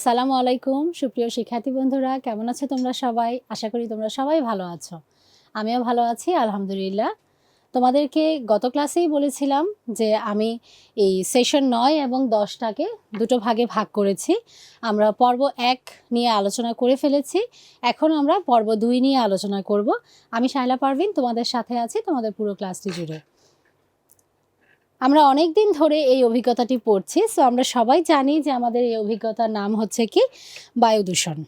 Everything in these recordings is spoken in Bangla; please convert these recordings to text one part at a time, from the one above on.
আসসালামু আলাইকুম, সুপ্রিয় শিক্ষার্থী বন্ধুরা, কেমন আছো তোমরা সবাই? আশা করি তোমরা সবাই ভালো আছো। আমিও ভালো আছি, আলহামদুলিল্লাহ। তোমাদেরকে গত ক্লাসেই বলেছিলাম যে আমি এই সেশন নয় এবং দশটাকে দুটো ভাগে ভাগ করেছি। আমরা পর্ব এক নিয়ে আলোচনা করে ফেলেছি। এখন আমরা পর্ব দুই নিয়ে আলোচনা করব। আমি শাইলা পারভিন, তোমাদের সাথে আছি, তোমাদের পুরো ক্লাসটি জুড়ে। আমরা অনেক দিন ধরে এই অভিজ্ঞতাটি পড়ছি সো আমরা সবাই জানি যে আমাদের এই অভিজ্ঞতার নাম হচ্ছে কি? বায়ু দূষণ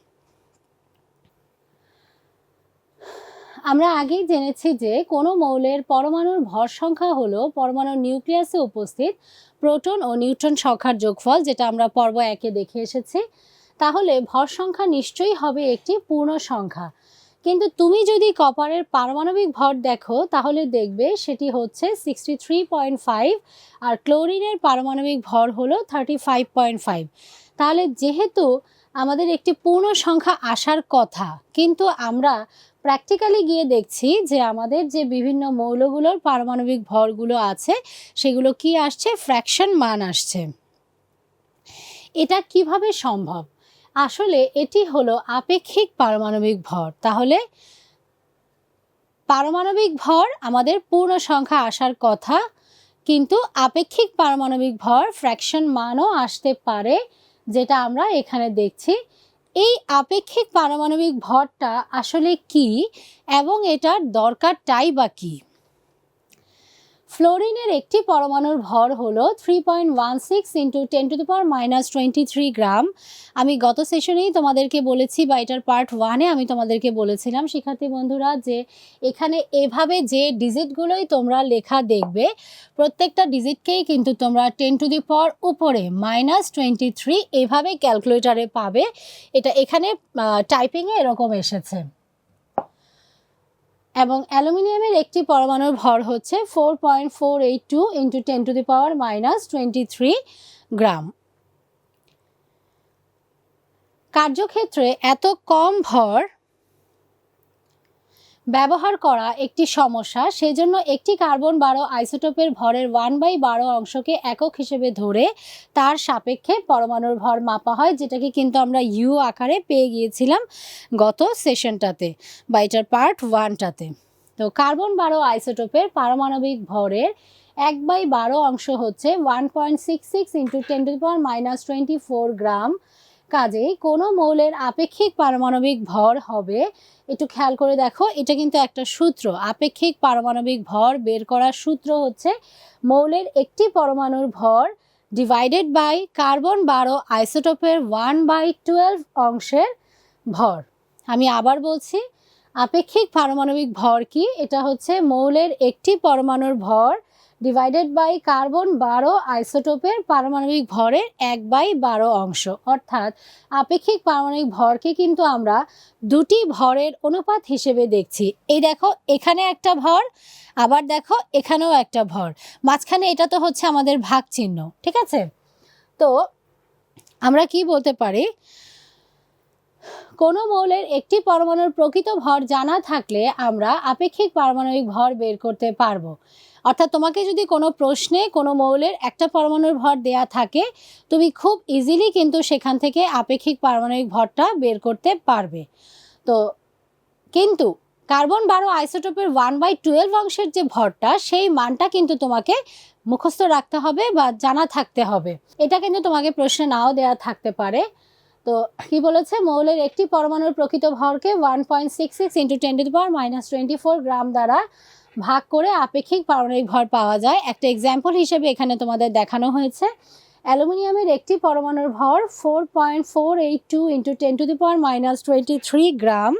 আমরা আগেই জেনেছি যে কোনো মৌলের পরমাণুর ভর সংখ্যা হলো পরমাণুর নিউক্লিয়াসে উপস্থিত প্রোটন ও নিউট্রন সংখ্যার যোগফল, যেটা আমরা পর্ব একে দেখে এসেছি। তাহলে ভর সংখ্যা নিশ্চয়ই হবে একটি পূর্ণ সংখ্যা। কিন্তু তুমি যদি কপারের পারমাণবিক ভর দেখো, তাহলে দেখবে সেটি হচ্ছে সিক্সটি থ্রি পয়েন্ট ফাইভ আর ক্লোরিনের পারমাণবিক ভর হলো থার্টি ফাইভ পয়েন্ট ফাইভ তাহলে যেহেতু আমাদের একটি পূর্ণ সংখ্যা আসার কথা, কিন্তু আমরা প্র্যাকটিক্যালি গিয়ে দেখছি যে আমাদের যে বিভিন্ন মৌলগুলোর পারমাণবিক ভরগুলো আছে, সেগুলো কি আসছে? ফ্র্যাকশন মান আসছে। এটা কীভাবে সম্ভব? আসলে এটি হলো আপেক্ষিক পারমাণবিক ভর। তাহলে পারমাণবিক ভর আমাদের পূর্ণ সংখ্যা আসার কথা, কিন্তু আপেক্ষিক পারমাণবিক ভর ফ্র্যাকশন মানও আসতে পারে, যেটা আমরা এখানে দেখছি। এই আপেক্ষিক পারমাণবিক ভরটা আসলে কি এবং এটার দরকারটাই বা কী? ফ্লোরিনের একটি পরমাণুর ভর হলো three point one six into ten to the power minus twenty three gram আমি গত সেশনেই তোমাদেরকে বলেছি বা এটার পার্ট ওয়ানে আমি তোমাদেরকে বলেছিলাম, শিক্ষার্থী বন্ধুরা, যে এখানে এভাবে যে ডিজিটগুলোই তোমরা লেখা দেখবে, প্রত্যেকটা ডিজিটকেই কিন্তু তোমরা টেন টু দি পাওয়ার উপরে মাইনাস টোয়েন্টি থ্রি এভাবে ক্যালকুলেটারে পাবে। এটা এখানে টাইপিংয়ে এরকম এসেছে। এবং অ্যালুমিনিয়ামের একটি পরমাণুর ভর হচ্ছে four point four eight two into ten to the power minus twenty three gram কার্যক্ষেত্রে এত কম ভর ব্যবহার করা একটি সমস্যা, সেজন্য একটি কার্বন বারো আইসোটোপের ভরের ওয়ান বাই বারো অংশকে একক হিসেবে ধরে তার সাপেক্ষে পরমাণুর ভর মাপা হয়, যেটাকে কিন্তু আমরা ইউ আকারে পেয়ে গিয়েছিলাম গত সেশনটাতে, বা এটার পার্ট ওয়ানটাতে। তো কার্বন বারো আইসোটোপের পারমাণবিক ভরের এক বাই বারো অংশ হচ্ছে one point six six into ten to power minus twenty four gram কাজেই কোনো মৌলের আপেক্ষিক পারমাণবিক ভর হবে, একটু খেয়াল করে দেখো, এটা কিন্তু একটা সূত্র। আপেক্ষিক পারমাণবিক ভর বের করার সূত্র হচ্ছে মৌলের একটি পরমাণুর ভর ডিভাইডেড বাই কার্বন বারো আইসোটোপের ওয়ান বাই টুয়েলভ অংশের ভর। আমি আবার বলছি, আপেক্ষিক পারমাণবিক ভর কি? এটা হচ্ছে মৌলের একটি পরমাণুর ভর ডিভাইডেড বাই কার্বন বারো আইসোটোপের পারমাণবিক ভরের এক বাই বারো অংশ। অর্থাৎ আপেক্ষিক পারমাণবিক ভরকে কিন্তু আমরা দুটি ভরের অনুপাত হিসেবে দেখছি। এই দেখো, এখানে একটা ভর, আবার দেখো, এখানেও একটা ভর। মাঝখানে এটা তো হচ্ছে আমাদের ভাগ চিহ্ন ঠিক আছে? তো আমরা কি বলতে পারি? কোনো মৌলের একটি পরমাণুর প্রকৃত ভর জানা থাকলে আমরা আপেক্ষিক পারমাণবিক ভর বের করতে পারব। অর্থাৎ তোমাকে যদি কোনো প্রশ্নে, কোনো মৌলের একটা পরমাণুর ভর দেয়া থাকে, তুমি খুব ইজিলি কিন্তু সেখান থেকে আপেক্ষিক পারমাণবিক ভরটা বের করতে পারবে। তো কিন্তু কার্বন বারো আইসোটোপের ওয়ান বাই টুয়েলভ অংশের যে ভরটা, সেই মানটা কিন্তু তোমাকে মুখস্থ রাখতে হবে বা জানা থাকতে হবে। এটা কিন্তু তোমাকে প্রশ্নে নাও দেওয়া থাকতে পারে। তো কি বলেছে? মৌলের একটি পরমাণুর প্রকৃত ভরকে one point six six into ten power minus twenty four gram দ্বারা ভাগ করে আপেক্ষিক পারমাণবিক ভর পাওয়া যায়। একটা এক্সাম্পল হিসেবে এখানে তোমাদের দেখানো হয়েছে। অ্যালুমিনিয়ামের একটি পরমাণুর ভর four point four eight two into ten to the power minus twenty three gram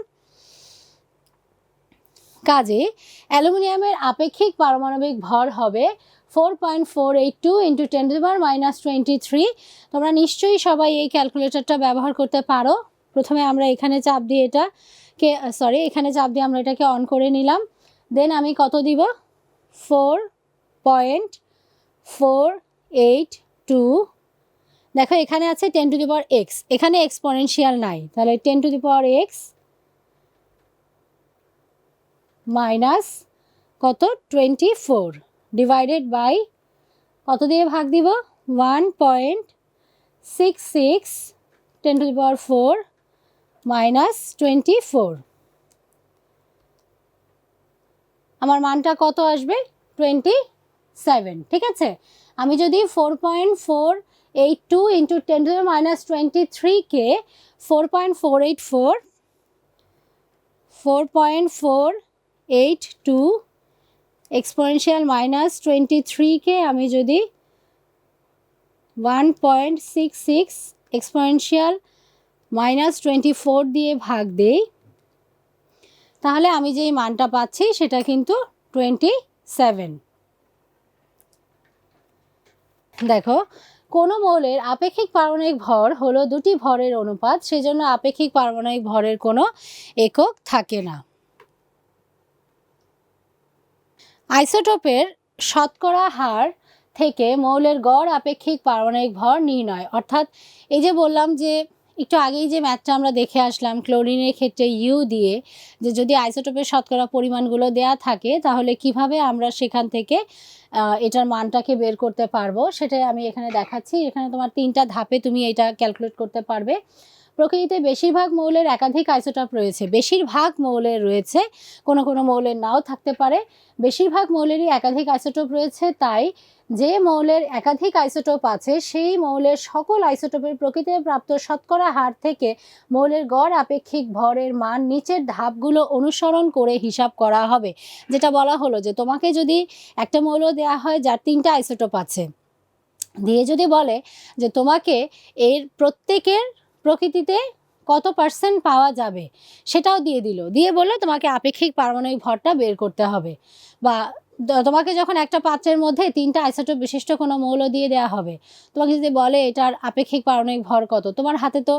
কাজে অ্যালুমিনিয়ামের আপেক্ষিক পারমাণবিক ভর হবে four point four eight two into ten to power minus twenty three তোমরা নিশ্চয়ই সবাই এই ক্যালকুলেটরটা ব্যবহার করতে পারো। প্রথমে আমরা এখানে চাপ দিয়ে এটা কে সরি এখানে চাপ দিয়ে আমরা এটাকে অন করে নিলাম। দেন আমি কত দিব? Four point four eight two দেখো, এখানে আছে ten to the power x এখানে এক্সপনেনশিয়াল নাই। তাহলে ten to the power x minus কত? টোয়েন্টি ফোর ডিভাইডেড বাই কত দিয়ে ভাগ দিব? One point six six ten to the power four minus twenty four আমার মানটা কত আসবে? টোয়েন্টি সেভেন ঠিক আছে? আমি যদি four point four eight two into ten to minus twenty থ্রিকে four point four eight four four point four eight two exponential minus twenty থ্রিকে আমি যদি one point six six exponential minus twenty four দিয়ে ভাগ দেই তাহলে আমি যেই মানটা পাচ্ছি সেটা কিন্তু টোয়েন্টি সেভেন দেখো, কোনো মৌলের আপেক্ষিক পারমাণবিক ভর হলো দুটি ভরের অনুপাত, সেজন্য আপেক্ষিক পারমাণবিক ভরের কোনো একক থাকে না। আইসোটোপের শতকরা হার থেকে মৌলের গড় আপেক্ষিক পারমাণবিক ভর নির্ণয়, অর্থাৎ এই যে বললাম যে একটু আগেই যে ম্যাথটা আমরা দেখে আসলাম, ক্লোরিনের ক্ষেত্রে ইউ দিয়ে যে যদি আইসোটোপের শতকরা পরিমাণগুলো দেয়া থাকে, তাহলে কীভাবে আমরা সেখান থেকে এটার মানটাকে বের করতে পারব? সেটাই আমি এখানে দেখাচ্ছি। এখানে তোমার তিনটা ধাপে তুমি এটা ক্যালকুলেট করতে পারবে। প্রকৃতিতে বেশিরভাগ মৌলের একাধিক আইসোটপ রয়েছে। বেশিরভাগ মৌলের রয়েছে, কোনো কোনো মৌলের নাও থাকতে পারে। বেশিরভাগ মৌলেরই একাধিক আইসোটপ রয়েছে, তাই যে মৌলের একাধিক আইসোটোপ আছে, সেই মৌলের সকল আইসোটোপের প্রকৃতিতে প্রাপ্ত শতকরা হার থেকে মৌলের গড় আপেক্ষিক ভরের মান নিচের ধাপগুলো অনুসরণ করে হিসাব করা হবে। যেটা বলা হলো যে তোমাকে যদি একটা মৌল দেওয়া হয় যার তিনটা আইসোটোপ আছে, দিয়ে যদি বলে যে তোমাকে এর প্রত্যেকের প্রকৃতিতে কত পার্সেন্ট পাওয়া যাবে সেটাও দিয়ে দিল। দিয়ে বলল, তোমাকে আপেক্ষিক পারমাণবিক ভরটা বের করতে হবে বা তোমাকে যখন একটা পাত্রের মধ্যে তিনটা আইসোটোপ বিশিষ্ট কোনো মৌল দিয়ে দেওয়া হবে, তোমাকে যদি বলে এটার আপেক্ষিক পারমাণবিক ভর কত, তোমার হাতে তো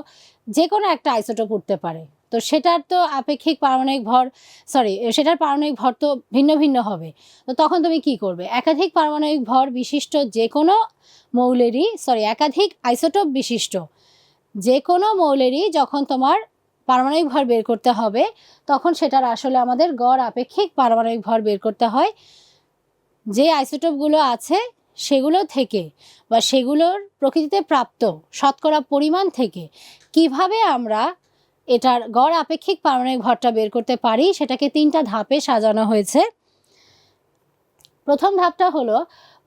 যে কোনো একটা আইসোটোপ উঠতে পারে। তো সেটার তো আপেক্ষিক পারমাণবিক ভর সরি সেটার পারমাণবিক ভর তো ভিন্ন ভিন্ন হবে। তো তখন তুমি কি করবে? একাধিক পারমাণবিক ভর বিশিষ্ট যে কোনো মৌলেরই সরি একাধিক আইসোটোপ বিশিষ্ট যে কোনো মৌলেরই যখন তোমার পারমাণবিক ভর বের করতে হবে, তখন সেটার আসলে আমাদের গড় আপেক্ষিক পারমাণবিক ভর বের করতে হয়। যে আইসোটোপগুলো আছে, সেগুলো থেকে বা সেগুলোর প্রকৃতিতে প্রাপ্ত শতকরা পরিমাণ থেকে কীভাবে আমরা এটার গড় আপেক্ষিক পারমাণবিক ভরটা বের করতে পারি, সেটাকে তিনটা ধাপে সাজানো হয়েছে। প্রথম ধাপটা হলো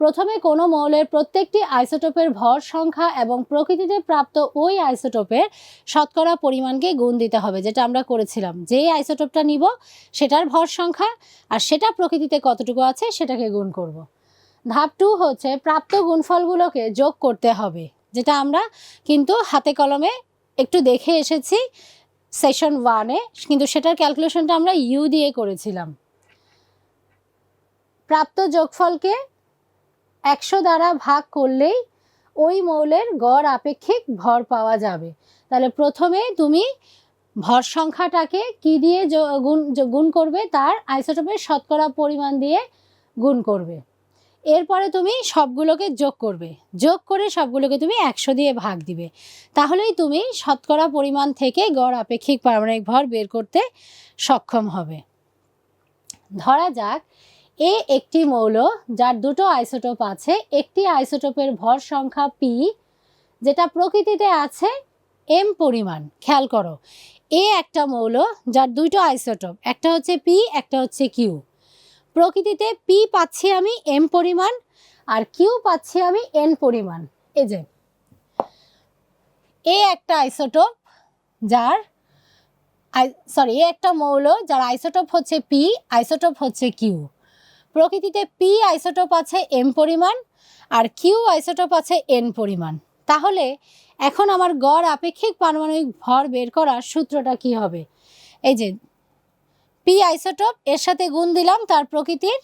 প্রথমে কোনো মৌলের প্রত্যেকটি আইসোটোপের ভর সংখ্যা এবং প্রকৃতিতে প্রাপ্ত ওই আইসোটোপের শতকরা পরিমাণকে গুণ দিতে হবে, যেটা আমরা করেছিলাম যে আইসোটোপটা নিব, সেটার ভর সংখ্যা আর সেটা প্রকৃতিতে কতটুকু আছে, সেটাকে গুণ করব। ধাপ টু হচ্ছে প্রাপ্ত গুণফলগুলোকে যোগ করতে হবে, যেটা আমরা কিন্তু হাতে কলমে একটু দেখে এসেছি সেশন ওয়ানে কিন্তু সেটার ক্যালকুলেশনটা আমরা ইউ দিয়ে করেছিলাম প্রাপ্ত যোগফলকে একশো দ্বারা ভাগ করলেই ওই মৌলের গড় আপেক্ষিক ভর পাওয়া যাবে। তাহলে প্রথমে তুমি ভর সংখ্যাটাকে কি দিয়ে গুণ গুণ করবে? তার আইসোটোপের শতকরা পরিমাণ দিয়ে গুণ করবে। এরপরে তুমি সবগুলোকে যোগ করবে। যোগ করে সবগুলোকে তুমি একশো দিয়ে ভাগ দিবে। তাহলেই তুমি শতকরা পরিমাণ থেকে গড় আপেক্ষিক পারমাণবিক ভর বের করতে সক্ষম হবে। ধরা যাক এ একটি মৌল যার দুটো আইসোটোপ আছে। একটি আইসোটোপের ভর সংখ্যা পি যেটা প্রকৃতিতে আছে এম পরিমাণ। খেয়াল করো, এ একটা মৌল যার দুটো আইসোটোপ, একটা হচ্ছে পি একটা হচ্ছে কিউ প্রকৃতিতে পি পাচ্ছি আমি এম পরিমাণ আর কিউ পাচ্ছি আমি এন পরিমাণ। এই যে, এ একটা আইসোটোপ যার সরি এ একটা মৌল যার আইসোটোপ হচ্ছে পি আইসোটোপ হচ্ছে কিউ প্রকৃতিতে পি আইসোটোপ আছে এম পরিমাণ আর কিউ আইসোটোপ আছে এন পরিমাণ। তাহলে এখন আমার গড় আপেক্ষিক পারমাণবিক ভর বের করার সূত্রটা কি হবে? এই যে পি আইসোটোপ এর সাথে গুণ দিলাম তার প্রকৃতির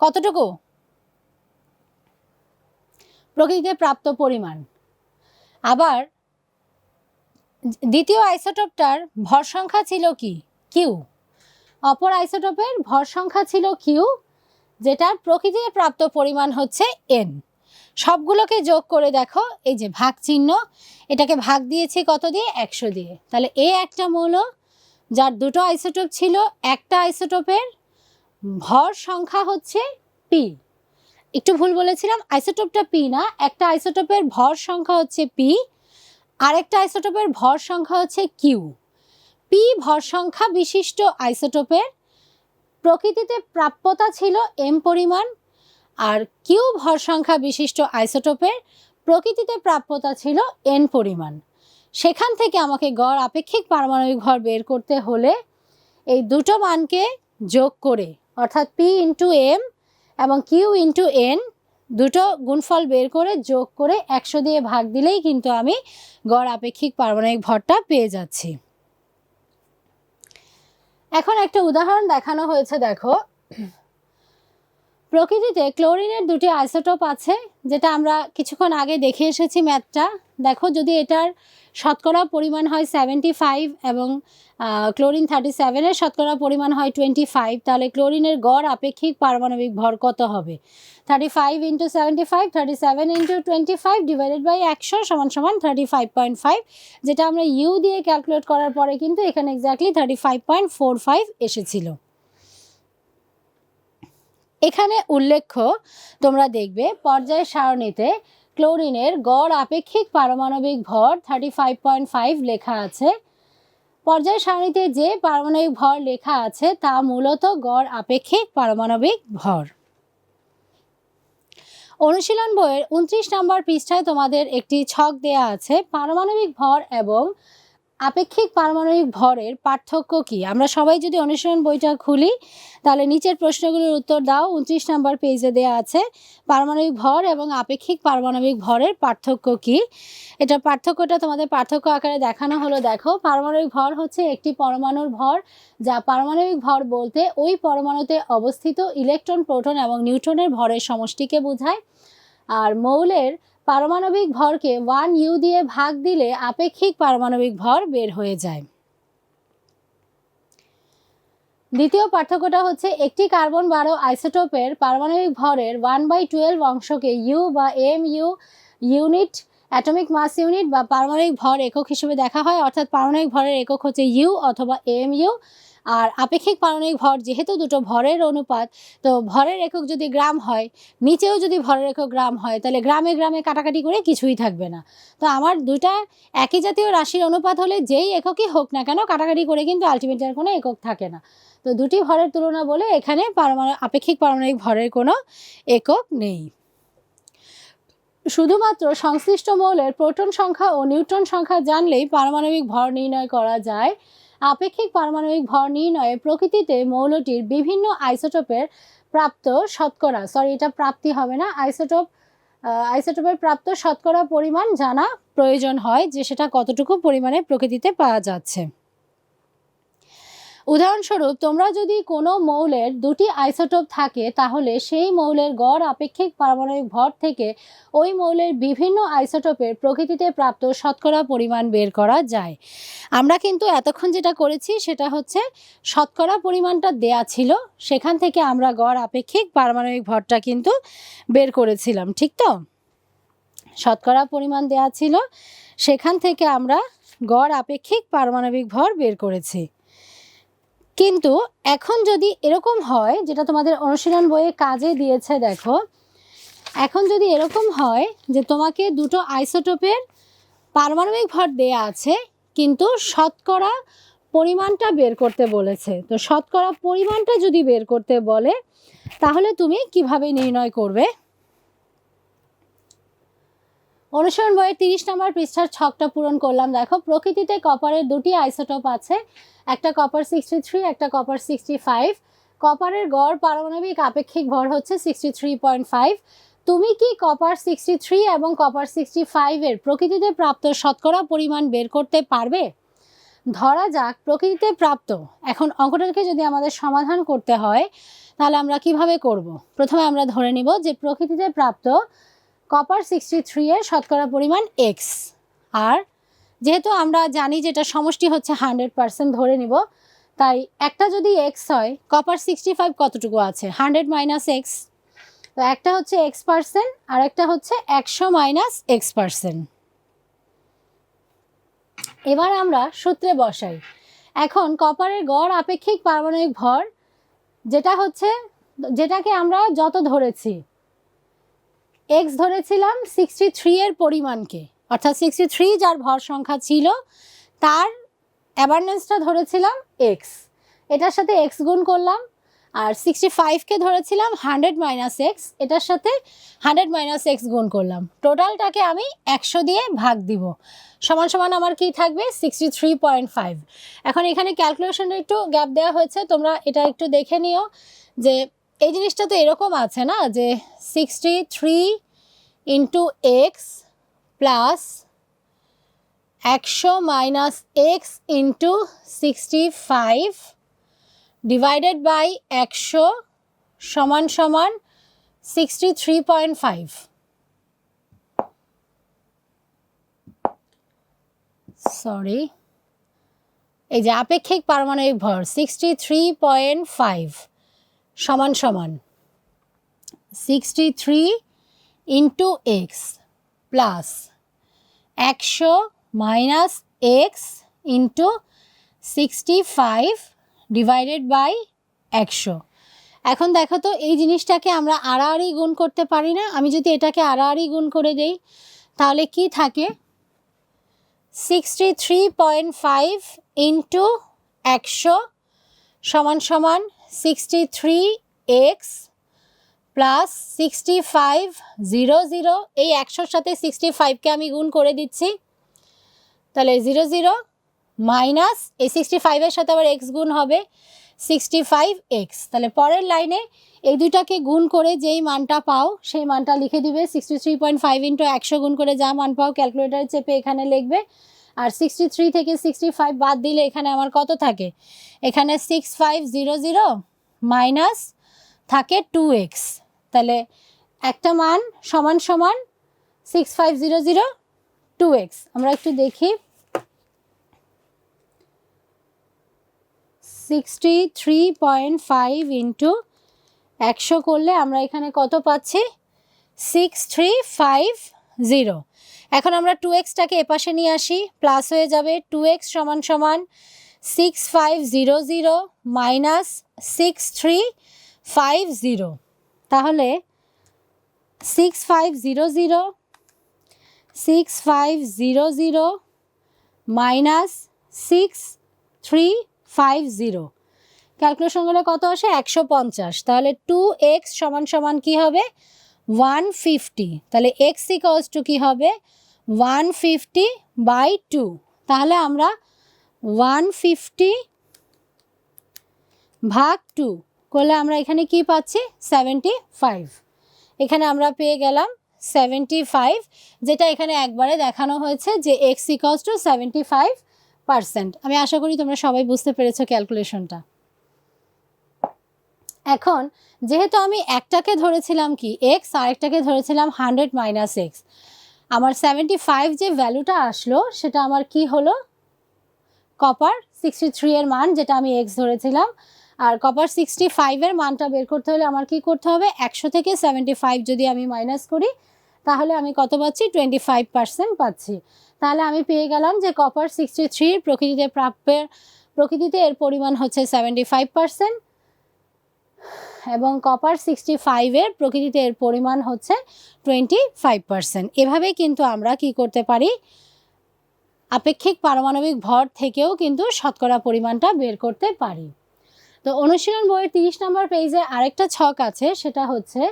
কতটুকু? প্রকৃতিতে প্রাপ্ত পরিমাণ। আবার দ্বিতীয় আইসোটোপটার ভর সংখ্যা ছিল কি? কিউ অপর আইসোটোপের ভর সংখ্যা ছিল কিউ যেটার প্রকৃতিতে প্রাপ্ত পরিমাণ হচ্ছে এন সবগুলোকে যোগ করে দেখো, এই যে ভাগ চিহ্ন, এটাকে ভাগ দিয়েছি কত দিয়ে? একশো দিয়ে। তাহলে এ একটা মৌল, যার দুটো আইসোটোপ ছিল, একটা আইসোটোপের ভর সংখ্যা হচ্ছে পি একটু ভুল বলেছিলাম, আইসোটোপটা পি না, একটা আইসোটোপের ভর সংখ্যা হচ্ছে পি আরেকটা আইসোটোপের ভর সংখ্যা হচ্ছে কিউ পি ভর সংখ্যা বিশিষ্ট আইসোটোপের। প্রকৃতিতে প্রাপ্যতা ছিল এম পরিমাণ, আর কিউ ভর সংখ্যা বিশিষ্ট আইসোটোপের প্রকৃতিতে প্রাপ্যতা ছিল এন পরিমাণ। সেখান থেকে আমাকে গড় আপেক্ষিক পারমাণবিক ভর বের করতে হলে এই দুটো মানকে যোগ করে, অর্থাৎ পি ইন্টু এম এবং কিউ ইন্টু এন দুটো গুণফল বের করে যোগ করে একশো দিয়ে ভাগ দিলেই কিন্তু আমি গড় আপেক্ষিক পারমাণবিক ভরটা পেয়ে যাচ্ছি। এখন একটা উদাহরণ দেখানো হয়েছে দেখো। প্রকৃতিতে ক্লোরিনের দুটি আইসোটোপ আছে, যেটা আমরা কিছুক্ষণ আগে দেখে এসেছি ম্যাথটা। দেখো, যদি এটার শতকরা পরিমাণ হয় সেভেন্টি ফাইভ এবং ক্লোরিন থার্টি সেভেনের শতকরা পরিমাণ হয় টোয়েন্টি ফাইভ, তাহলে ক্লোরিনের গড় আপেক্ষিক পারমাণবিক ভর কত হবে? Thirty five into seventy five, thirty seven into twenty five divided by একশো সমান সমান থার্টি ফাইভ পয়েন্ট ফাইভ, যেটা আমরা ইউ দিয়ে ক্যালকুলেট করার পরে কিন্তু এখানে exactly thirty five point four five এসেছিল। এখানে উল্লেখ্য, তোমরা দেখবে, পর্যায় সারণীতে ক্লোরিনের গড় আপেক্ষিক পারমাণবিক ভর থার্টি ফাইভ পয়েন্ট ফাইভ লেখা আছে। পর্যায় সারণীতে যে পারমাণবিক ভর লেখা আছে, তা মূলত গড় আপেক্ষিক পারমাণবিক ভর। অনুশীলন বইয়ের উনত্রিশ নম্বর পৃষ্ঠায় তোমাদের একটি ছক দেয়া আছে, পারমাণবিক ভর এবং আপেক্ষিক পারমাণবিক ভরের পার্থক্য কি? আমরা সবাই যদি অনুশীলন বইটা খুলি, তাহলে নিচের প্রশ্নগুলোর উত্তর দাও। উনত্রিশ নম্বর পেজে দেওয়া আছে, পারমাণবিক ভর এবং আপেক্ষিক পারমাণবিক ভরের পার্থক্য কি? এটা পার্থক্যটা তোমাদের পার্থক্য আকারে দেখানো হলো। দেখো, পারমাণবিক ভর হচ্ছে একটি পরমাণুর ভর, যা পারমাণবিক ভর বলতে ওই পরমাণুতে অবস্থিত ইলেকট্রন, প্রোটন এবং নিউট্রনের ভরের সমষ্টিকে বোঝায়। আর মৌলের পারমাণবিক ভরকে ওয়ান ইউ দিয়ে ভাগ দিলে আপেক্ষিক পারমাণবিক ভর বের হয়ে যায়। দ্বিতীয় পার্থক্যটা হচ্ছে একটি কার্বন বারো আইসোটোপের পারমাণবিক ভরের ওয়ান বাই টুয়েলভ অংশকে ইউ বা M U unit, atomic mass unit বা পারমাণবিক ভর একক হিসেবে দেখা হয়। অর্থাৎ পারমাণবিক ভরের একক হচ্ছে ইউ অথবা এম ইউ। আর আপেক্ষিক পারমাণবিক ভর যেহেতু দুটো ভরের অনুপাত, তো ভরের একক যদি গ্রাম হয়, নিচেও যদি ভরের একক গ্রাম হয়, তাহলে গ্রামে গ্রামে কাটাকাটি করে কিছুই থাকবে না। তো আমার দুইটা একই জাতীয় রাশির অনুপাত হলে যেই এককই হোক না কেন কাটাকাটি করে কিন্তু আলটিমেট আর কোনো একক থাকে না। তো দুটি ভরের তুলনা বলে এখানে পারমাণু, আপেক্ষিক পারমাণবিক ভরের কোনো একক নেই। শুধুমাত্র সংশ্লিষ্ট মৌলের প্রোটন সংখ্যা ও নিউট্রন সংখ্যা জানলেই পারমাণবিক ভর নির্ণয় করা যায়। আপেক্ষিক পারমাণবিক ভর নির্ণয়ে প্রকৃতিতে মৌলটির বিভিন্ন আইসোটোপের প্রাপ্ত শতকরা সরি এটা প্রাপ্তি হবে না, আইসোটোপ আইসোটোপের প্রাপ্ত শতকরা পরিমাণ জানা প্রয়োজন হয় যে সেটা কতটুকু পরিমাণে প্রকৃতিতে পাওয়া যাচ্ছে। উদাহরণস্বরূপ, তোমরা যদি কোনো মৌলের দুটি আইসোটোপ থাকে, তাহলে সেই মৌলের গড় আপেক্ষিক পারমাণবিক ভর থেকে ওই মৌলের বিভিন্ন আইসোটোপের প্রকৃতিতে প্রাপ্ত শতকরা পরিমাণ বের করা যায়। আমরা কিন্তু এতক্ষণ যেটা করেছি, সেটা হচ্ছে শতকরা পরিমাণটা দেয়া ছিল, সেখান থেকে আমরা গড় আপেক্ষিক পারমাণবিক ভরটা কিন্তু বের করেছিলাম, ঠিক তো? শতকরা পরিমাণ দেয়া ছিল, সেখান থেকে আমরা গড় আপেক্ষিক পারমাণবিক ভর বের করেছি। কিন্তু এখন যদি এরকম হয়, যেটা তোমাদের অনুশীলন বইয়ে কাজে দিয়েছে, দেখো, এখন যদি এরকম হয় যে তোমাকে দুটো আইসোটোপের পারমাণবিক ভর দেয়া আছে, কিন্তু শতকরা পরিমাণটা বের করতে বলেছে। তো শতকরা পরিমাণটা যদি বের করতে বলে, তাহলে তুমি কীভাবে নির্ণয় করবে? অনুসরণ বইয়ের তিরিশ নম্বর পৃষ্ঠার ছকটা পূরণ করলাম। দেখো, প্রকৃতিতে কপারের দুটি আইসোটোপ আছে, একটা কপার সিক্সটি থ্রি একটা কপার সিক্সটি ফাইভ কপারের গড় পারমাণবিক আপেক্ষিক ভর হচ্ছে সিক্সটি থ্রি পয়েন্ট ফাইভ তুমি কি কপার সিক্সটি থ্রি এবং কপার সিক্সটি ফাইভের প্রকৃতিতে প্রাপ্ত শতকরা পরিমাণ বের করতে পারবে? ধরা যাক, প্রকৃতিতে প্রাপ্ত। এখন অঙ্কটাকে যদি আমাদের সমাধান করতে হয়, তাহলে আমরা কীভাবে করব। প্রথমে আমরা ধরে নিব যে প্রকৃতিতে প্রাপ্ত কপার সিক্সটি থ্রি এর শতকরা পরিমাণ এক্স আর যেহেতু আমরা জানি যে এটা সমষ্টি হচ্ছে হান্ড্রেড পার্সেন্ট ধরে নিব, তাই একটা যদি এক্স হয় কপার সিক্সটি ফাইভ কতটুকু আছে? হান্ড্রেড মাইনাস এক্স তো একটা হচ্ছে এক্স পার্সেন্ট আর একটা হচ্ছে একশো মাইনাস এক্স পার্সেন্ট এবার আমরা সূত্রে বসাই। এখন কপারের গড় আপেক্ষিক পারমাণবিক ভর, যেটা হচ্ছে, যেটাকে আমরা যত ধরেছি এক্স ধরেছিলাম সিক্সটি থ্রি এর পরিমাণকে। অর্থাৎ সিক্সটি থ্রি যার ভর সংখ্যা ছিল, তার অ্যাবান্ডেন্সটা ধরেছিলাম এক্স এটার সাথে এক্স গুণ করলাম, আর সিক্সটি ফাইভকে ধরেছিলাম হান্ড্রেড মাইনাস এক্স এটার সাথে হান্ড্রেড মাইনাস এক্স গুণ করলাম। টোটালটাকে আমি একশো দিয়ে ভাগ দিব। সমান সমান আমার কি থাকবে? সিক্সটি থ্রি পয়েন্ট ফাইভ এখন এখানে ক্যালকুলেশনে একটু গ্যাপ দেওয়া হয়েছে, তোমরা এটা একটু দেখে নিও যে এই জিনিসটা তো এরকম আছে না যে sixty three into x plus একশো minus x into sixty five divided by একশো সমান সমান sixty three point five sorry এই যে আপেক্ষিক পারমাণবিক ভর সিক্সটি থ্রি পয়েন্ট ফাইভ সমান সমান sixty three into x plus একশো minus x into sixty five divided by একশো। এখন দেখো তো, এই জিনিসটাকে আমরা আড়াআড়ি গুণ করতে পারি না। আমি যদি এটাকে আড়াআড়ি গুণ করে দেই, তাহলে কি থাকে? Sixty three point five into একশো সমান সমান sixty three x plus sixty five zero zero এই একশোর সাথে সিক্সটি ফাইভকে আমি গুণ করে দিচ্ছি। তাহলে জিরো জিরো মাইনাস এই সিক্সটি ফাইভের সাথে আবার এক্স গুণ হবে সিক্সটি ফাইভ এক্স তাহলে পরের লাইনে এই দুটাকে গুণ করে যেই মানটা পাও, সেই মানটা লিখে দিবে sixty three point five into একশো গুণ করে যা মান পাও ক্যালকুলেটারে চেপে এখানে লিখবে। আর সিক্সটি থ্রি থেকে সিক্সটি ফাইভ বাদ দিলে এখানে আমার কত থাকে? এখানে six five zero zero minus থাকে টু এক্স তাহলে একটা মান সমান সমান six five zero zero two x আমরা একটু দেখি। Sixty three point five into একশো করলে আমরা এখানে কত পাচ্ছি? সিক্স থ্রি ফাইভ জিরো এখন আমরা টু এক্সটাকে এপাশে নিয়ে আসি প্লাস হয়ে যাবে টু এক্স সমান সমান six five zero zero minus six three five zero তাহলে six five zero zero six five zero zero minus six three five zero calculation করলে কত আসে? একশো পঞ্চাশ। তাহলে টু এক্স সমান সমান কী হবে? ওয়ান ফিফটি তাহলে এক্স ইকলস টু কী হবে? ওয়ান ফিফটি বাই টু তাহলে আমরা ওয়ান ফিফটি ভাগ টু করলে আমরা এখানে কি পাচ্ছি? সেভেন্টি ফাইভ এখানে আমরা পেয়ে গেলাম সেভেন্টি ফাইভ যেটা এখানে একবারে দেখানো হয়েছে যে x equals two seventy five percent আমি আশা করি তোমরা সবাই বুঝতে পেরেছ ক্যালকুলেশনটা। এখন, যেহেতু আমি একটাকে ধরেছিলাম কি? এক্স আর একটাকে ধরেছিলাম হান্ড্রেড মাইনাস এক্স আমার সেভেন্টি ফাইভ যে ভ্যালুটা আসলো, সেটা আমার কি হলো? কপার সিক্সটি থ্রি এর মান, যেটা আমি এক্স ধরেছিলাম। আর কপার সিক্সটি ফাইভের মানটা বের করতে হলে আমার কি করতে হবে? একশো থেকে সেভেন্টি ফাইভ যদি আমি মাইনাস করি, তাহলে আমি কত পাচ্ছি? টোয়েন্টি ফাইভ পার্সেন্ট পাচ্ছি। তাহলে আমি পেয়ে গেলাম যে কপার সিক্সটি থ্রির প্রকৃতিতে প্রাপ্যের, প্রকৃতিতে এর পরিমাণ হচ্ছে সেভেন্টি ফাইভ পার্সেন্ট এবং কপার সিক্সটি ফাইভের প্রকৃতিতে এর পরিমাণ হচ্ছে টোয়েন্টি ফাইভ পার্সেন্ট এভাবে কিন্তু আমরা কি করতে পারি? আপেক্ষিক পারমাণবিক ভর থেকেও কিন্তু শতকরা পরিমাণটা বের করতে পারি। তো অনুশীলন বইয়ের তিরিশ নম্বর পেজে আরেকটা ছক আছে, সেটা হচ্ছে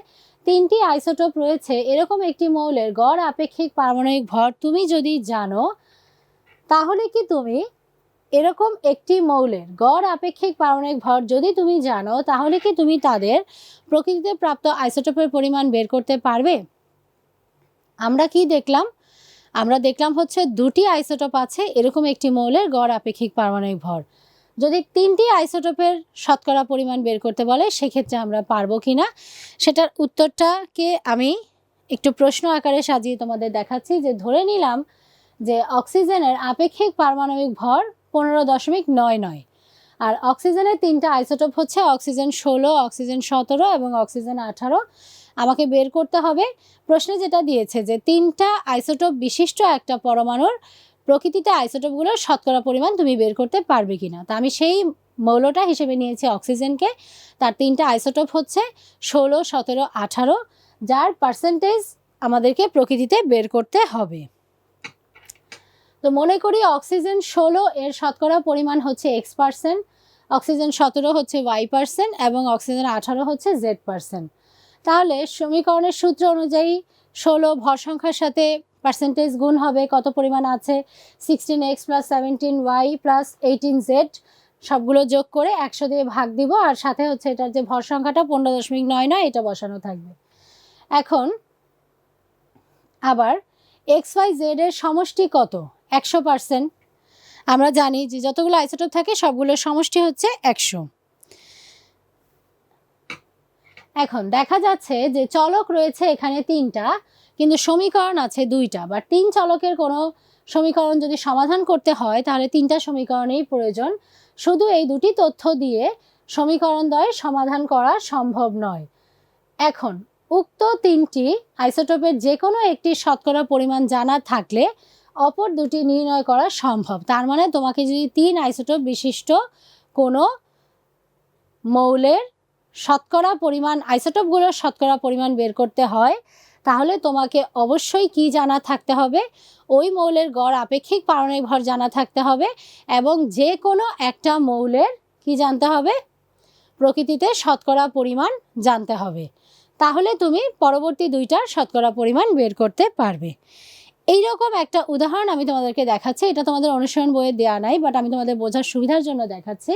তিনটি আইসোটোপ রয়েছে, এরকম একটি মৌলের গড় আপেক্ষিক পারমাণবিক ভর তুমি যদি জানো, তাহলে কি তুমি এরকম একটি মৌলের গড় আপেক্ষিক পারমাণবিক ভর যদি তুমি জানো, তাহলে কি তুমি তাদের প্রকৃতিতে প্রাপ্ত আইসোটোপের পরিমাণ বের করতে পারবে? আমরা কি দেখলাম? আমরা দেখলাম হচ্ছে দুটি আইসোটোপ আছে, এরকম একটি মৌলের গড় আপেক্ষিক পারমাণবিক ভর। যদি তিনটি আইসোটোপের শতকরা পরিমাণ বের করতে বলে, সেক্ষেত্রে আমরা পারব কি না? সেটার উত্তরটাকে আমি একটু প্রশ্ন আকারে সাজিয়ে তোমাদের দেখাচ্ছি যে ধরে নিলাম যে অক্সিজেনের আপেক্ষিক পারমাণবিক ভর পনেরো দশমিক নয় নয়। আর অক্সিজেনের তিনটা আইসোটোপ হচ্ছে অক্সিজেন ষোলো, অক্সিজেন সতেরো এবং অক্সিজেন আঠারো। আমাকে বের করতে হবে। প্রশ্নে যেটা দিয়েছে যে তিনটা আইসোটোপ বিশিষ্ট একটা পরমাণুর প্রকৃতিতে আইসোটোপগুলোর শতকরা পরিমাণ তুমি বের করতে পারবে কি না তা আমি সেই মৌলটা হিসেবে নিয়েছি অক্সিজেনকে। তার তিনটা আইসোটোপ হচ্ছে ষোলো, সতেরো, আঠারো, যার পার্সেন্টেজ আমাদেরকে প্রকৃতিতে বের করতে হবে। তো মনে করি অক্সিজেন ষোলো এর শতকরা পরিমাণ হচ্ছে এক্স পার্সেন্ট অক্সিজেন সতেরো হচ্ছে ওয়াই পার্সেন্ট এবং অক্সিজেন আঠারো হচ্ছে জেড পার্সেন্ট তাহলে সমীকরণের সূত্র অনুযায়ী ষোলো ভর সংখ্যার সাথে পার্সেন্টেজ গুণ হবে, কত পরিমাণ আছে? Sixteen x plus seventeen y plus eighteen z সবগুলো যোগ করে একশো দিয়ে ভাগ দিব আর সাথে হচ্ছে এটার যে ভর সংখ্যাটা পনেরো দশমিক নয় নয়, এটা বসানো থাকবে। এখন আবার এক্স ওয়াই জেড এর সমষ্টি কত? একশো পার্সেন্ট। আমরা জানি যে যতগুলো আইসোটোপ থাকে, সবগুলোর সমষ্টি হচ্ছে একশো। এখন দেখা যাচ্ছে যে চলক রয়েছে এখানে তিনটা, কিন্তু সমীকরণ আছে দুইটা। বা তিন চলকের কোনো সমীকরণ যদি সমাধান করতে হয়, তাহলে তিনটা সমীকরণেই প্রয়োজন। শুধু এই দুটি তথ্য দিয়ে সমীকরণ দ্বয় সমাধান করা সম্ভব নয়। এখন, উক্ত তিনটি আইসোটোপের যে কোনো একটি শতকরা পরিমাণ জানা থাকলে অপর দুটি নির্ণয় করা সম্ভব। তার মানে তোমাকে যদি তিন আইসোটোপ বিশিষ্ট কোনো মৌলের শতকরা পরিমাণ, আইসোটোপগুলোর শতকরা পরিমাণ বের করতে হয়, তাহলে তোমাকে অবশ্যই কি জানা থাকতে হবে? ওই মৌলের গড় আপেক্ষিক পারমাণবিক ভর জানা থাকতে হবে এবং যে কোনো একটা মৌলের কি জানতে হবে? প্রকৃতিতে শতকরা পরিমাণ জানতে হবে। তাহলে তুমি পরবর্তী দুইটার শতকরা পরিমাণ বের করতে পারবে। এইরকম একটা উদাহরণ আমি তোমাদেরকে দেখাচ্ছি। এটা তোমাদের অনুসরণ বইয়ে দেওয়া নাই বাট আমি তোমাদের বোঝার সুবিধার জন্য দেখাচ্ছি।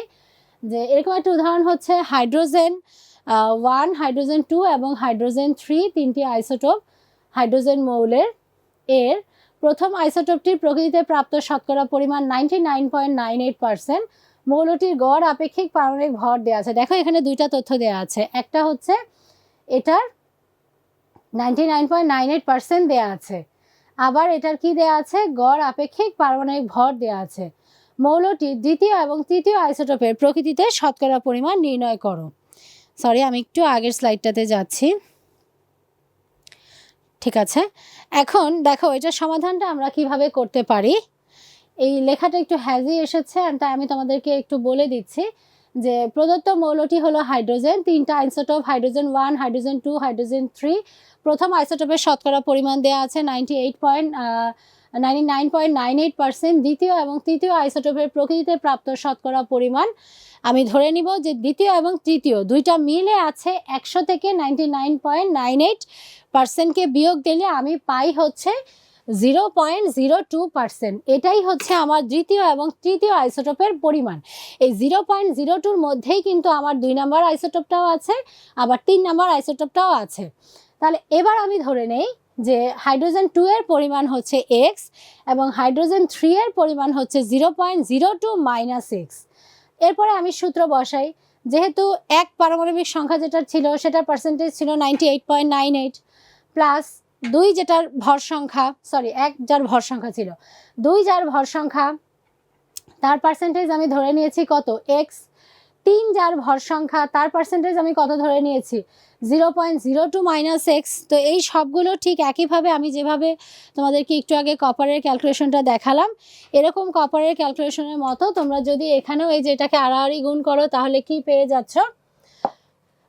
যে এরকম একটা উদাহরণ হচ্ছে হাইড্রোজেন ওয়ান হাইড্রোজেন টু এবং হাইড্রোজেন থ্রি তিনটি আইসোটোপ হাইড্রোজেন মৌলের। এর প্রথম আইসোটোপটির প্রকৃতিতে প্রাপ্ত শতকরা পরিমাণ ninety nine point nine eight percent মৌলটির গড় আপেক্ষিক পারমাণবিক ভর দেওয়া আছে। দেখো এখানে দুইটা তথ্য দেওয়া আছে। একটা হচ্ছে এটার ninety nine point nine eight percent দেওয়া আছে। আবার এটার কি দেওয়া আছে? গড়, আপেক্ষিক, পারমাণবিক ভর দেওয়া আছে। মৌলটি দ্বিতীয় এবং তৃতীয় আইসোটোপের প্রকৃতিতে শতকরা পরিমাণ নির্ণয় করো। সরি আমি একটু আগের স্লাইডটাতে যাচ্ছি। ঠিক আছে? এখন দেখো, এটার সমাধানটা আমরা কীভাবে করতে পারি? এই লেখাটা একটু হ্যাজি এসেছে তাই আমি তোমাদেরকে একটু বলে দিচ্ছি যে প্রদত্ত মৌলটি হলো হাইড্রোজেন, তিনটা isotope, hydrogen one, hydrogen two, hydrogen three প্রথম আইসোটোপের শতকরা পরিমাণ দেওয়া আছে ninety eight point ninety nine point nine eight percent দ্বিতীয় এবং তৃতীয় আইসোটোপের প্রকৃতিতে প্রাপ্ত শতকরা পরিমাণ আমি ধরে নিব যে দ্বিতীয় এবং তৃতীয় দুইটা মিলে আছে একশো থেকে ninety nine point nine eight পার্সেন্টকে বিয়োগ দিলে আমি পাই হচ্ছে zero point zero two percent এটাই হচ্ছে আমার দ্বিতীয় এবং তৃতীয় আইসোটোপের পরিমাণ। এই জিরো পয়েন্ট জিরো টুর মধ্যেই কিন্তু আমার দুই নাম্বার আইসোটোপটাও আছে, আবার তিন নাম্বার আইসোটোপটাও আছে। তাহলে এবার আমি ধরে নেই যে হাইড্রোজেন টু এর পরিমাণ হচ্ছে এক্স এবং হাইড্রোজেন থ্রি এর পরিমাণ হচ্ছে zero point zero two minus x এরপরে আমি সূত্র বসাই, যেহেতু এক পারমাণবিক সংখ্যা যেটা ছিল সেটার পার্সেন্টেজ ছিল ninety eight point nine eight plus দুই যেটার ভর সংখ্যা সরি এক যার ভর সংখ্যা ছিল, দুই যার ভর সংখ্যা, তার পার্সেন্টেজ আমি ধরে নিয়েছি কত? এক্স তিন যার ভর সংখ্যা, তার পার্সেন্টেজ আমি কত ধরে নিয়েছি? Zero point zero two minus x তো এই সবগুলো ঠিক একইভাবে আমি যেভাবে তোমাদেরকে একটু আগে কপারের ক্যালকুলেশনটা দেখালাম, এরকম কপারের ক্যালকুলেশনের মতো তোমরা যদি এখানেও এই যেটাকে আড়াআড়ি গুণ করো, তাহলে কি পেয়ে যাচ্ছ?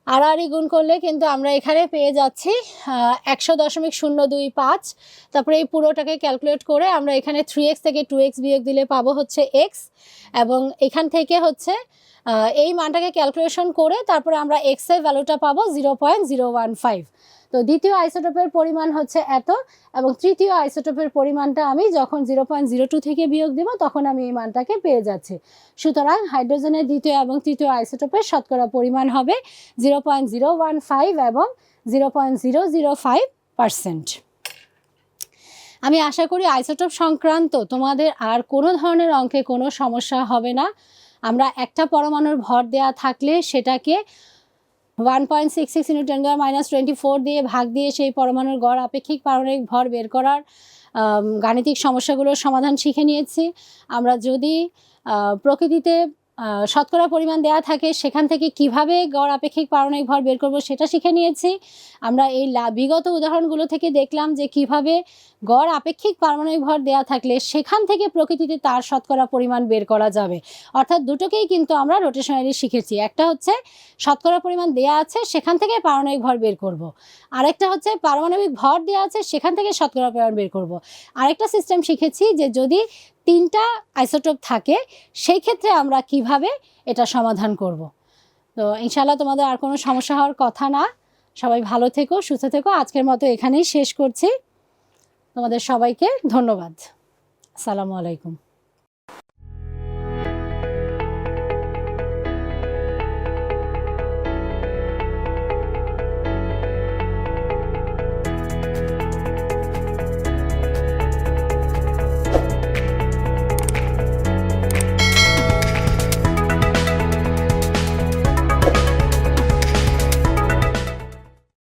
আড়াআড়ি গুণ করলে কিন্তু আমরা এখানে পেয়ে যাচ্ছি একশো দশমিক শূন্য দুই পাঁচ। তারপরে এই পুরোটাকে ক্যালকুলেট করে আমরা এখানে থ্রি এক্স থেকে টু এক্স বিয়োগ দিলে পাবো হচ্ছে এক্স এবং এখান থেকে হচ্ছে এই মানটাকে ক্যালকুলেশন করে তারপরে আমরা এক্সের ভ্যালুটা পাবো zero point zero one five তো দ্বিতীয় আইসোটোপের পরিমাণ হচ্ছে এত এবং তৃতীয় আইসোটোপের পরিমাণটা আমি যখন জিরো পয়েন্ট জিরো টু থেকে বিয়োগ দিব, তখন আমি এই মানটাকে পেয়ে যাচ্ছি। সুতরাং হাইড্রোজেনের দ্বিতীয় এবং তৃতীয় আইসোটোপের শতকরা পরিমাণ হবে zero point zero one five এবং zero point zero zero five percent আমি আশা করি আইসোটোপ সংক্রান্ত তোমাদের আর কোনো ধরনের অঙ্কে কোনো সমস্যা হবে না। আমরা একটা পরমাণুর ভর দেওয়া থাকলে সেটাকে one point six six into ten minus twenty four দিয়ে ভাগ দিয়ে সেই পরমাণুর গড় আপেক্ষিক পারমাণবিক ভর বের করার গাণিতিক সমস্যাগুলোর সমাধান শিখে নিয়েছি। আমরা যদি প্রকৃতিতে শতকরা পরিমাণ দেওয়া থাকে, সেখান থেকে কীভাবে গড় আপেক্ষিক পারমাণবিক ভর বের করব সেটা শিখে নিয়েছি আমরা এই বিগত উদাহরণগুলো থেকে দেখলাম যে কীভাবে গড় আপেক্ষিক পারমাণবিক ভর দেওয়া থাকলে সেখান থেকে প্রকৃতিতে তার শতকরা পরিমাণ বের করা যাবে অর্থাৎ দুটোকেই কিন্তু আমরা রোটেশনারি শিখেছি একটা হচ্ছে শতকরা পরিমাণ দেওয়া আছে, সেখান থেকে পারমাণবিক ভর বের করব। আরেকটা হচ্ছে পারমাণবিক ভর দেওয়া আছে, সেখান থেকে শতকরা পরিমাণ বের করব। আরেকটা সিস্টেম শিখেছি যে যদি তিনটা আইসোটোপ থাকে, সেই ক্ষেত্রে আমরা কীভাবে এটা সমাধান করব। তো ইনশাল্লাহ তোমাদের আর কোনো সমস্যা হওয়ার কথা না। সবাই ভালো থেকো, সুস্থ থেকো। আজকের মতো এখানেই শেষ করছি। তোমাদের সবাইকে ধন্যবাদ। আসসালামু আলাইকুম।